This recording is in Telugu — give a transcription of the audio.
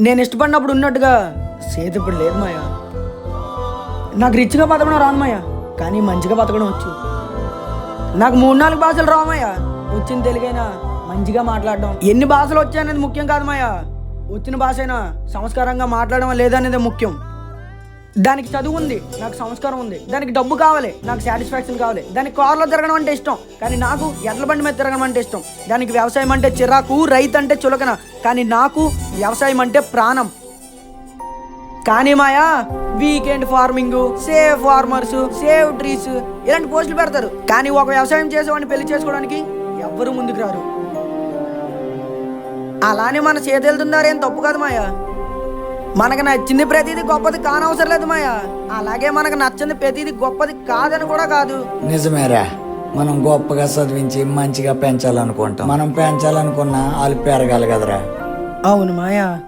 నేను ఇష్టపడినప్పుడు ఉన్నట్టుగా సేత ఇప్పుడు లేదు మాయా. నాకు రిచ్గా బతకడం రాను మాయా కానీ మంచిగా బతకడం వచ్చు. నాకు మూడు నాలుగు భాషలు రామయ్యా వచ్చిన తెలుగైనా మంచిగా మాట్లాడడం. ఎన్ని భాషలు వచ్చాయనేది ముఖ్యం కాదు మాయా. వచ్చిన భాష అయినా సంస్కారంగా మాట్లాడడం లేదనేది ముఖ్యం. దానికి చదువు ఉంది నాకు సంస్కారం ఉంది దానికి డబ్బు కావాలి నాకు సాటిస్ఫాక్షన్ కావాలి దానికి కార్లో తిరగడం అంటే ఇష్టం కానీ నాకు ఎడ్ల బండి మీద తిరగడం అంటే ఇష్టం. దానికి వ్యవసాయం అంటే చిరాకు రైతు అంటే చులకన కానీ నాకు వ్యవసాయం అంటే ప్రాణం. కానీ మాయా weekend farming save farmers save trees ఇలాంటి పోస్టులు పెడతారు. కానీ ఒక వ్యవసాయం చేసేవాడిని పెళ్ళి చేసుకోవడానికి ఎవ్వరూ ముందుకు రారు. అలానే మన చేతి వెళ్తున్నారేం తప్పు కాదు మాయా. మనకు నచ్చింది ప్రతిదీ గొప్పది కానవసరం లేదు మాయా. అలాగే మనకు నచ్చింది ప్రతిదీ గొప్పది కాదని కూడా కాదు. నిజమేరా. మనం గొప్పగా చదివించి మంచిగా పెంచాలనుకుంటాం. మనం పెంచాలనుకున్నా వాళ్ళు పెరగాలి కదరా. అవును మాయా.